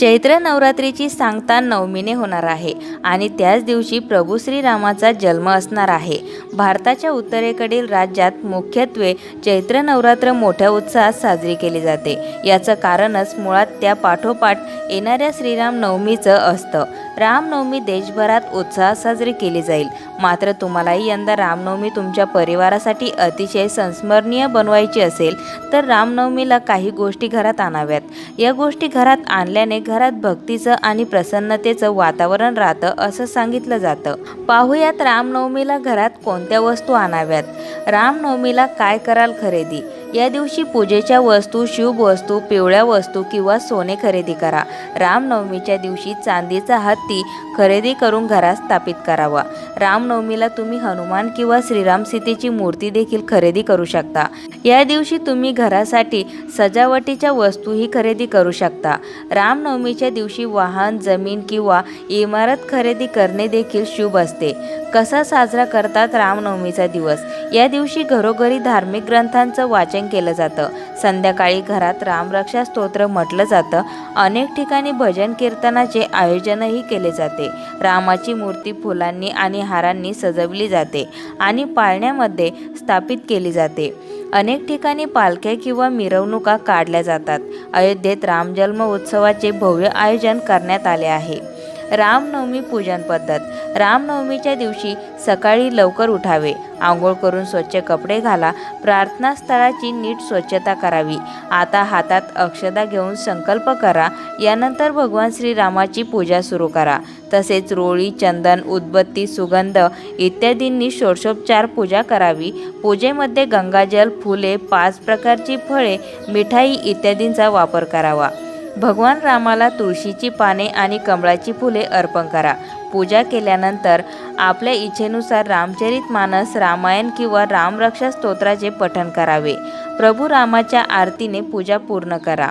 चैत्र नवरात्रीची सांगता नवमीने होणार आहे आणि त्याच दिवशी प्रभू श्रीरामाचा जन्म असणार आहे. भारताच्या उत्तरेकडील राज्यात मुख्यत्वे चैत्र नवरात्र मोठ्या उत्साहात साजरी केली जाते. याचं कारणच मुळात त्या पाठोपाठ येणाऱ्या श्रीराम नवमीचं असतं. रामनवमी देशभरात उत्साहात साजरी केली जाईल. मात्र तुम्हालाही यंदा रामनवमी तुमच्या परिवारासाठी अतिशय संस्मरणीय बनवायची असेल तर रामनवमीला काही गोष्टी घरात आणाव्यात. या गोष्टी घरात आणल्याने घरात भक्तीचं आणि प्रसन्नतेचं वातावरण राहतं असं सांगितलं जातं. पाहूयात रामनवमीला घरात कोणत्या वस्तू आणाव्यात? रामनवमीला काय कराल खरेदी? या दिवशी पूजेच्या वस्तू शुभ वस्तू पिवळ्या वस्तू किंवा सोने खरेदी करा. रामनवमीच्या दिवशी चांदीचा हत्ती खरेदी करून घरात स्थापित करावा. रामनवमीला तुम्ही हनुमान किंवा श्रीराम सीतेची मूर्ती देखील खरेदी करू शकता. या दिवशी तुम्ही घरासाठी सजावटीच्या वस्तूही खरेदी करू शकता. रामनवमीच्या दिवशी वाहन जमीन किंवा इमारत खरेदी करणे देखील शुभ असते. कसा साजरा करतात रामनवमीचा दिवस? या दिवशी घरोघरी धार्मिक ग्रंथांचं वाचन केलं जातं. संध्याकाळी घरात रामरक्षा स्तोत्र म्हटलं जातं. अनेक ठिकाणी भजन कीर्तनाचे आयोजनही केले जाते. रामाची मूर्ती फुलांनी आणि हारांनी सजवली जाते आणि पाळण्यामध्ये स्थापित केली जाते. अनेक ठिकाणी पालख्या किंवा मिरवणुका काढल्या जातात. अयोध्येत रामजन्म उत्सवाचे भव्य आयोजन करण्यात आले आहे. रामनवमी पूजन पद्धत. रामनवमीच्या दिवशी सकाळी लवकर उठावे. आंघोळ करून स्वच्छ कपडे घाला. प्रार्थनास्थळाची नीट स्वच्छता करावी. आता हातात अक्षदा घेऊन संकल्प करा. यानंतर भगवान श्रीरामाची पूजा सुरू करा. तसेच रोळी चंदन उदबत्ती सुगंध इत्यादींनी षोडशोपचार पूजा करावी. पूजेमध्ये गंगाजल फुले पाच प्रकारची फळे मिठाई इत्यादींचा वापर करावा. भगवान रामाला तुळशीची पाने आणि कमळाची फुले अर्पण करा. पूजा केल्यानंतर आपल्या इच्छेनुसार रामचरित मानस रामायण किंवा रामरक्षा स्तोत्राचे पठण करावे. प्रभू रामाच्या आरतीने पूजा पूर्ण करा.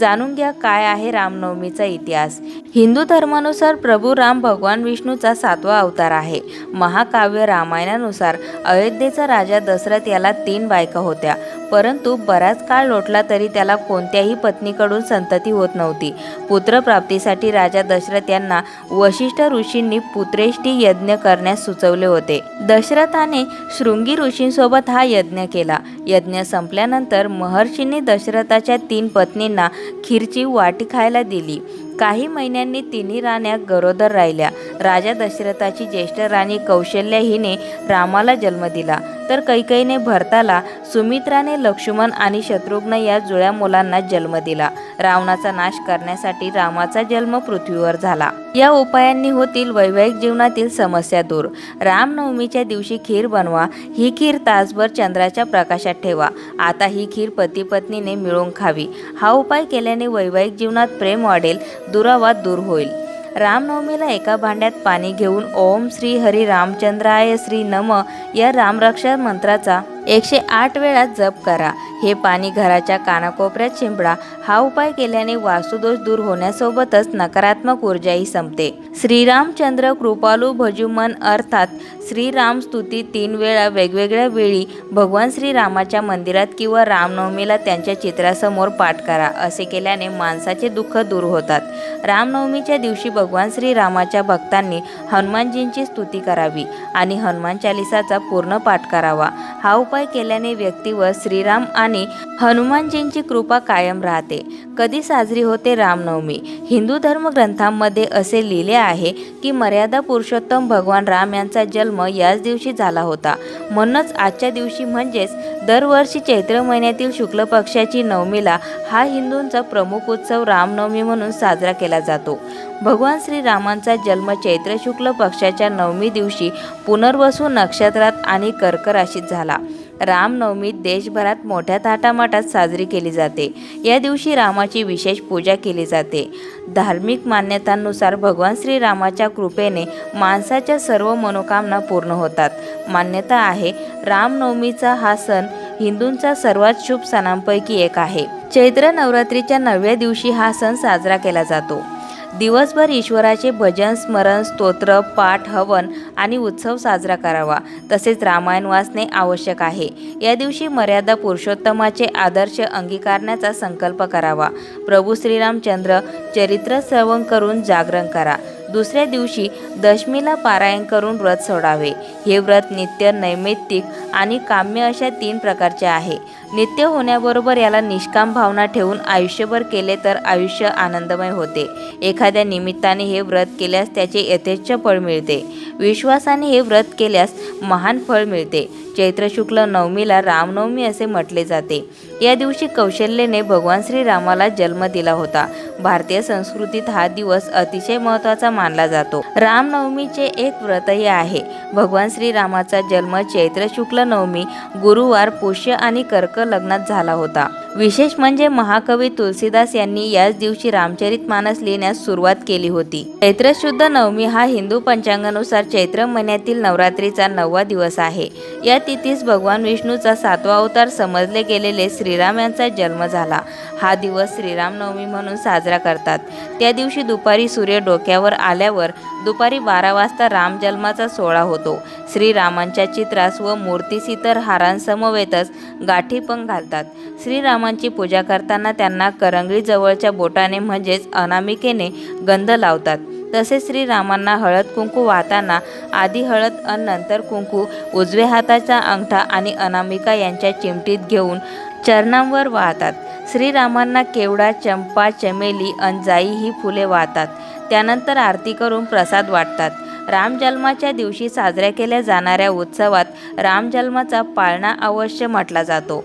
जाणून घ्या काय आहे रामनवमीचा इतिहास. हिंदू धर्मानुसार प्रभू राम भगवान विष्णूचा सातवा अवतार आहे. महाकाव्य रामायणानुसार अयोध्येचा राजा दशरथ याला तीन बायका होत्या. परंतु बराच काळ लोटला तरी त्याला कोणत्याही पत्नीकडून संतती होत नव्हती. पुत्रप्राप्तीसाठी राजा दशरथ यांना वशिष्ठ ऋषींनी पुत्रेष्टी यज्ञ करण्यास सुचवले होते. दशरथाने शृंगी ऋषींसोबत हा यज्ञ केला. यज्ञ संपल्यानंतर महर्षींनी दशरथाच्या तीन पत्नींना खीरची वाटी खायला दिली. काही महिन्यांनी तिन्ही राण्या गरोदर राहिल्या. राजा दशरथाची ज्येष्ठ राणी कौशल्य हिने रामाला जन्म दिला. तर कैकईने भरताला सुमित्राने लक्ष्मण आणि शत्रुघ्न या जुळ्या मुलांना जन्म दिला. रावणाचा नाश करण्यासाठी रामाचा जन्म पृथ्वीवर झाला. या उपायांनी होतील वैवाहिक जीवनातील समस्या दूर. रामनवमीच्या दिवशी खीर बनवा. ही खीर तासभर चंद्राच्या प्रकाशात ठेवा. आता ही खीर पती पत्नीने मिळून खावी. हा उपाय केल्याने वैवाहिक जीवनात प्रेम वाढेल दुरावा दूर होईल. रामनवमीला एका भांड्यात पाणी घेऊन ओम श्री हरी रामचंद्राय श्री नम या रामरक्षा मंत्राचा एकशे आठ वेळा जप करा. हे पाणी घराच्या कानाकोपऱ्यात शिंपडा. हा उपाय केल्याने वास्तुदोष दूर होण्यासोबतच नकारात्मक ऊर्जाही संपते. श्रीरामचंद्र कृपालू भजुमन अर्थात श्रीराम स्तुती तीन वेळा वेगवेगळ्या वेळी भगवान श्रीरामाच्या मंदिरात किंवा रामनवमीला त्यांच्या चित्रासमोर पाठ करा असे केल्याने माणसाचे दुःख दूर होतात. रामनवमीच्या दिवशी भगवान श्रीरामाच्या भक्तांनी हनुमानजींची स्तुती करावी आणि हनुमान चालिसाचा पूर्ण पाठ करावा. हा उपाय केल्याने व्यक्तीवर श्रीराम आणि हनुमानजींची कृपा कायम राहते. कधी साजरी होते रामनवमी. हिंदू धर्मग्रंथांमध्ये असे लिहिले आहे की मर्यादा पुरुषोत्तम भगवान राम यांचा जन्म याच दिवशी झाला होता. म्हणूनच आजच्या दिवशी म्हणजेच दरवर्षी चैत्र महिन्यातील शुक्ल पक्षाची नवमीला हा हिंदूंचा प्रमुख उत्सव रामनवमी म्हणून साजरा केला जातो. भगवान श्रीरामांचा जन्म चैत्र शुक्ल पक्षाच्या नवमी दिवशी पुनर्वसू नक्षत्रात आणि कर्क राशीत झाला. रामनवमी देशभरात मोठ्या थाटामाटात साजरी केली जाते. या दिवशी रामाची विशेष पूजा केली जाते. धार्मिक मान्यतांनुसार भगवान श्रीरामाच्या कृपेने माणसाच्या सर्व मनोकामना पूर्ण होतात. मान्यता आहे रामनवमीचा हा सण हिंदूंचा सर्वात शुभ सणांपैकी एक आहे. चैत्र नवरात्रीच्या नवव्या दिवशी हा सण साजरा केला जातो. दिवसभर ईश्वराचे भजन स्मरण स्तोत्र पाठ हवन आणि उत्सव साजरा करावा. तसेच रामायण वाचणे आवश्यक आहे. या दिवशी मर्यादा पुरुषोत्तमाचे आदर्श अंगीकारण्याचा संकल्प करावा. प्रभू श्रीरामचंद्र चरित्र श्रवण करून जागरण करा. दुसऱ्या दिवशी दशमीला पारायण करून व्रत सोडावे. हे व्रत नित्य नैमित्तिक आणि काम्य अशा तीन प्रकारचे आहे. नित्य होण्याबरोबर याला निष्काम भावना ठेवून आयुष्यभर केले तर आयुष्य आनंदमय होते. एखाद्या निमित्ताने हे व्रत केल्यास त्याचे यथेच्छ फळ मिळते. विश्वासाने हे व्रत केल्यास महान फळ मिळते. चैत्र शुक्ल नवमीला रामनवमी असे म्हटले जाते. या दिवशी कौशल्यने भगवान श्रीरामाला जन्म दिला होता. भारतीय संस्कृतीत हा दिवस अतिशय महत्त्वाचा मानला जातो. रामनवमीचे एक व्रतही आहे. भगवान श्रीरामाचा जन्म चैत्र शुक्ल नवमी गुरुवार पुष्य आणि कर्क लग्नात झाला होता. विशेष म्हणजे महाकवी तुलसीदास यांनी याच दिवशी रामचरित मानस लिहिण्यास सुरुवात केली होती. चैत्र शुद्ध नवमी हा हिंदू पंचांगानुसार चैत्र महिन्यातील नवरात्रीचा नववा दिवस आहे. या तिथीस भगवान विष्णूचा सातवा अवतार समजले गेलेले श्रीराम यांचा जन्म झाला. हा दिवस श्रीरामनवमी म्हणून साजरा करतात. त्या दिवशी दुपारी सूर्य डोक्यावर आल्यावर दुपारी बारा वाजता राम जन्माचा सोहळा होतो. श्रीरामांच्या चित्रास व मूर्तीस इतर हारांसमवेतच गाठी पण घालतात. श्रीराम श्रीरामांची पूजा करताना त्यांना करंगळी जवळच्या बोटाने म्हणजेच अनामिकेने गंध लावतात. तसेच श्रीरामांना हळद कुंकू वाहताना आधी हळद अन नंतर कुंकू उजव्या हाताचा अंगठा आणि अनामिका यांच्या चिमटीत घेऊन चरणांवर वाहतात. श्रीरामांना केवडा चंपा चमेली अंजाई ही फुले वाहतात. त्यानंतर आरती करून प्रसाद वाटतात. रामजन्माच्या दिवशी साजऱ्या केल्या जाणाऱ्या उत्सवात रामजन्माचा पाळणा अवश्य म्हटला जातो.